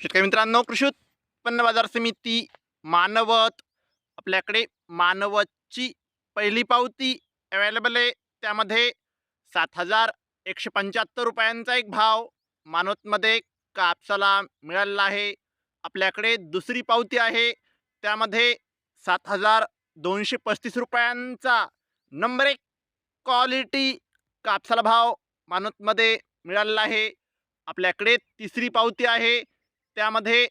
शेतकरी मित्रांनो कृषी उत्पन्न बाजार समिती मानवत आपल्याकडे मानवतची पहिली पावती अवेलेबल आहे. त्यामध्ये सात हजार एकशे पंच्याहत्तर रुपयांचा एक भाव मानवतमध्ये कापसाला मिळालेला आहे. आपल्याकडे दुसरी पावती आहे. त्यामध्ये सात हजार दोनशे पस्तीस रुपयांचा नंबर एक क्वालिटी कापसाला भाव मानवतमध्ये मिळालेला आहे. आपल्याकडे तिसरी पावती आहे. त्यामध्ये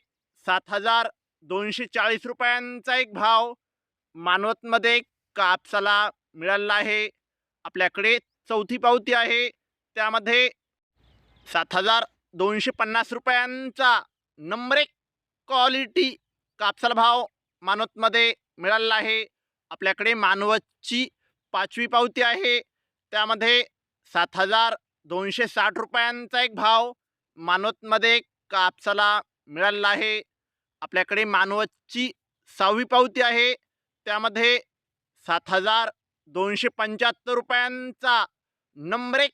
सात हजार दोनशे चाळीस रुपयांचा एक भाव मानवतमध्ये कापसाला मिळालेला आहे. आपल्याकडे चौथी पावती आहे. त्यामध्ये सात हजार दोनशे पन्नास रुपयांचा नंबर एक क्वालिटी कापसाला भाव मानवतमध्ये मिळालेला आहे. आपल्याकडे मानवतची पाचवी पावती आहे. त्यामध्ये सात हजार दोनशे साठ रुपयांचा एक भाव मानवतमध्ये कापसाला मिळालेला आहे. आपल्याकडे मानवतची सहावी पावती आहे. त्यामध्ये सात हजार दोनशे पंच्याहत्तर रुपयांचा नंबर एक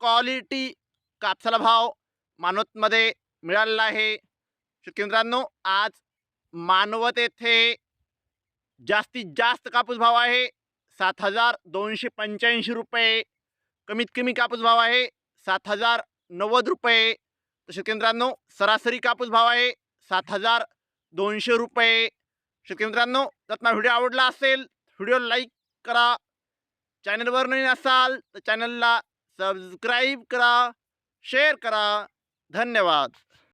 क्वालिटी कापसाला भाव मानवतमध्ये मिळालेला आहे. शेतकरी मित्रांनो आज मानवत येथे जास्तीत जास्त कापूस भाव आहे. सात हजार दोनशे पंच्याऐंशी रुपये. कमीत कमी कापूस भाव आहे सात हजार नव्वद रुपये. तर सरासरी कापूस भाव आहे सात हजार दोनशे रुपये. शेतकरी जर तुम्हाला व्हिडिओ आवडला असेल व्हिडिओ लाईक करा. चॅनलवर नवीन असाल तर चॅनलला सबस्क्राईब करा शेअर करा. धन्यवाद.